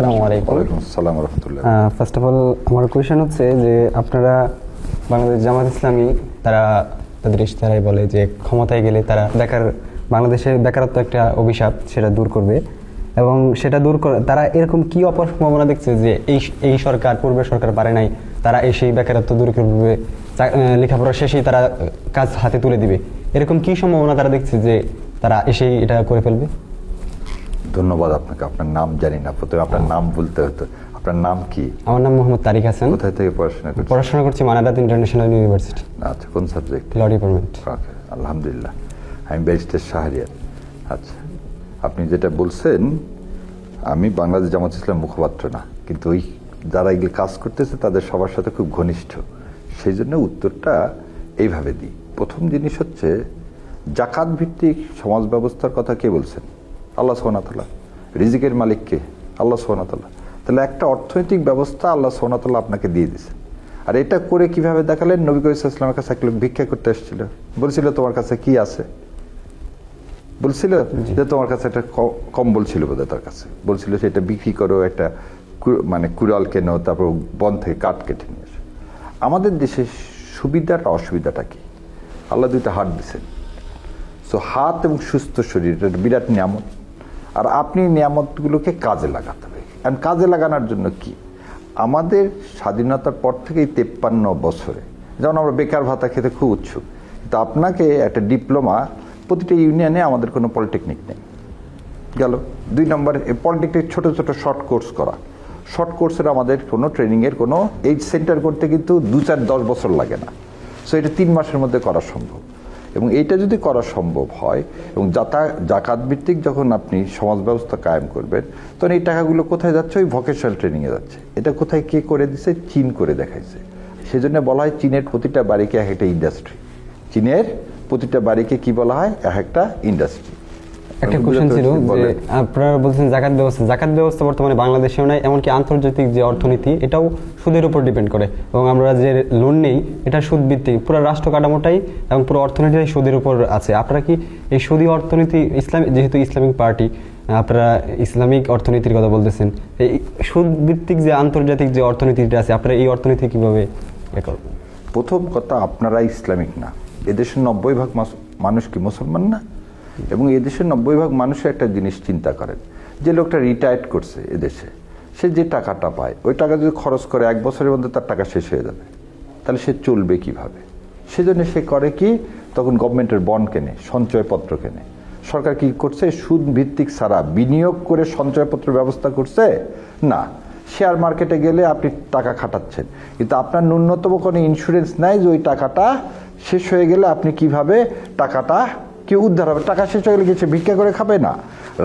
আলাইকুম। আসসালাম রহমতুল্লাহ। ফার্স্ট অফ অল আমার কোয়েশন হচ্ছে যে আপনারা বাংলাদেশ জামাত ইসলামী তারা তাদের ইশতেহারায় বলে যে ক্ষমতায় গেলে তারা বেকার বাংলাদেশের বেকারত্ব একটা অভিশাপ সেটা দূর করবে। এবং সেটা দূর করে তারা এরকম কি অপর সম্ভাবনা দেখছে যে এই এই সরকার পূর্বের সরকার পারে নাই তারা এসেই বেকারত্ব দূর করবে লেখাপড়া শেষেই তারা কাজ হাতে তুলে দিবে। এরকম কি সম্ভাবনা তারা দেখছে যে তারা এসেই এটা করে ফেলবে? ধন্যবাদ আপনাকে আপনার নাম জানি না প্রথমে আপনার নাম বলতে হতো। আপনার নাম কি? আমার নাম মোহাম্মদ তারিক হাসান। কোথায় থেকে পড়াশোনা করছেন? পড়াশোনা করছি মানাদাত ইন্টারন্যাশনাল ইউনিভার্সিটি। আচ্ছা কোন সাবজেক্ট? ল ডিপার্টমেন্ট ওকে আলহামদুলিল্লাহ। আমি ব্যারিস্টার শাহরিয়ার। আচ্ছা আপনি যেটা বলছেন আমি বাংলাদেশ জামাত ইসলাম মুখপাত্র না কিন্তু ওই যারা এগুলো কাজ করতেছে তাদের সবার সাথে খুব ঘনিষ্ঠ। সেই জন্য উত্তরটা এইভাবে দিই। প্রথম জিনিস হচ্ছে জাকাত ভিত্তিক সমাজ ব্যবস্থার কথা কে বলছেন? আল্লাহ সোহানাতাল্লাহ রিজিকের মালিক কে? আল্লাহ সোহানাতাল্লাহ তাহলে একটা অর্থনৈতিক ব্যবস্থা আল্লাহ সোহানাতাল্লাহ আপনাকে দিয়ে দিছে। আর এটা করে কীভাবে দেখালেন? নবী ইসলামের কাছে এক লোক ভিক্ষা করতে এসেছিল। বলছিল তোমার কাছে কি আছে? বলছিল যে তোমার কাছে একটা কম্বল ছিল বোধহয় তার কাছে। বলছিল এটা বিক্রি করো একটা মানে কুড়াল কেনো তারপর বন থেকে কাঠ কেটে নিয়ে এসো। আমাদের দেশে সুবিধাটা অসুবিধাটা কি? আল্লাহ দুইটা হাত দিছেন। সো হাত এবং সুস্থ শরীর এটা বিরাট নিয়ামত। আর আপনি নিয়ামতগুলোকে কাজে লাগাতে হবে। কারণ কাজে লাগানোর জন্য কি? আমাদের স্বাধীনতার পর থেকেই তেপ্পান্ন বছরে, যেমন আমরা বেকার ভাতা খেতে খুব উৎসুক, কিন্তু আপনাকে একটা ডিপ্লোমা প্রতিটা ইউনিয়নে আমাদের কোনো পলিটেকনিক নেই। গেল। দুই নম্বর পলিটেকনিক ছোট ছোট শর্ট কোর্স করা। শর্ট কোর্সের আমাদের কোনো ট্রেনিংয়ের কোনো এই সেন্টার করতে কিন্তু দু চার দশ বছর লাগে না। সো এটা তিন মাসের মধ্যে করা সম্ভব। এবং এইটা যদি করা সম্ভব হয়, এবং যাতা জাকাত ভিত্তিক যখন আপনি সমাজ ব্যবস্থা কায়েম করবেন, তখন এই টাকাগুলো কোথায় যাচ্ছে? ওই ভোকেশনাল ট্রেনিংয়ে যাচ্ছে। এটা কোথায় কে করে দিছে? চীন করে দেখাইছে। সেজন্য বলা হয় চীনের প্রতিটা বাড়িকে এক একটা ইন্ডাস্ট্রি চীনের প্রতিটা বাড়িকে কি বলা হয়? এক একটা ইন্ডাস্ট্রি একটা কোশ্চেন ছিল যে আপনারা বলছেন জাকাত ব্যবস্থা। জাকাত ব্যবস্থা বর্তমানে বাংলাদেশেও নাই এমনকি আন্তর্জাতিক যে অর্থনীতি এটাও সুদের উপর ডিপেন্ড করে। এবং আমরা যে লোন নেই এটা সুদ ভিত্তিক পুরো রাষ্ট্র কাঠামোটাই এবং পুরো অর্থনীতিটাই সুদের উপর আছে। আপনারা কি এই সুদী অর্থনীতি ইসলাম যেহেতু ইসলামিক পার্টি আপনারা ইসলামিক অর্থনীতির কথা বলতেছেন এই সুদ ভিত্তিক যে আন্তর্জাতিক যে অর্থনীতিটা আছে আপনারা এই অর্থনীতি কীভাবে প্রথম কথা আপনারা ইসলামিক না। এদেশের নব্বই ভাগ মানুষ কি মুসলমান না? এবং এদেশের নব্বই ভাগ মানুষের একটা জিনিস চিন্তা করেন। যে লোকটা রিটায়ার্ড করছে এদেশে সে যে টাকাটা পায়, ওই টাকা যদি খরচ করে এক বছরের মধ্যে তার টাকা শেষ হয়ে যাবে। তাহলে সে চলবে কীভাবে? সেজন্য সে করে কি? তখন গভর্নমেন্টের বন্ড কেনে, সঞ্চয়পত্র কেনে। সরকার কি করছে? সুদ ভিত্তিক ছাড়া বিনিয়োগ করে সঞ্চয়পত্র ব্যবস্থা করছে? না। শেয়ার মার্কেটে গেলে আপনি টাকা খাটাচ্ছেন। কিন্তু আপনার ন্যূনতম কোনো ইন্স্যুরেন্স নাই যে ওই টাকাটা শেষ হয়ে গেলে আপনি কীভাবে টাকাটা কি উদ্ধার হবে, টাকা শেষ হয়ে গেলে কিছু ভিক্ষা করে খাবে না।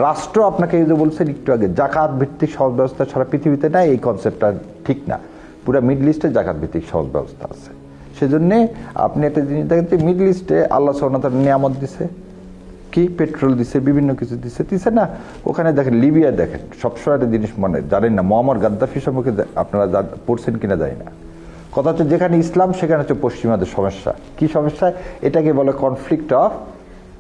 রাষ্ট্র আপনাকে এই যে বলছেন একটু আগে জাকাত ভিত্তিক সহজ ব্যবস্থা ছাড়া পৃথিবীতে নাই, এই কনসেপ্টটা ঠিক না। পুরো মিডল ইস্টে জাকাত ভিত্তিক সহজ ব্যবস্থা আছে। সেজন্যে আপনি একটা জিনিস দেখেন যে মিডল ইস্টে আল্লাহ সোনাতার নিয়ামত দিছে। কি? পেট্রোল দিছে, বিভিন্ন কিছু দিছে। দিছে না? ওখানে দেখেন লিবিয়া দেখেন, সবসময় একটা জিনিস মনে, জানেন না? মোহাম্মদ গাদ্দাফি সম্পর্কে আপনারা পড়ছেন কিনা যায় না। কথা হচ্ছে যেখানে ইসলাম, সেখানে হচ্ছে পশ্চিমাদের সমস্যা। কি সমস্যা? এটাকে বলে কনফ্লিক্ট অফ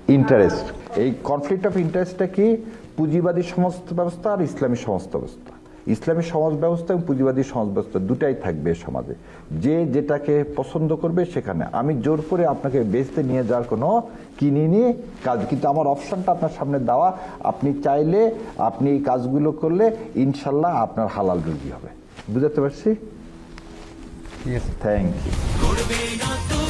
ইন্টারেস্ট এই কনফ্লিক্ট অফ ইন্টারেস্টটা কি? পুঁজিবাদী সমাজ ব্যবস্থা আর ইসলামী সমাজ ব্যবস্থা। ইসলামী সমাজ ব্যবস্থা এবং পুঁজিবাদী সমাজ ব্যবস্থা দুটাই থাকবে সমাজে। যে যেটাকে পছন্দ করবে সেখানে। আমি জোর করে আপনাকে বেচতে নিয়ে যাওয়ার কোনো কিনিনি কাজ। কিন্তু আমার অপশানটা আপনার সামনে দেওয়া। আপনি চাইলে আপনি এই কাজগুলো করলে ইনশাল্লাহ আপনার হালাল রুগী হবে। বুঝতে পারছি? Thank you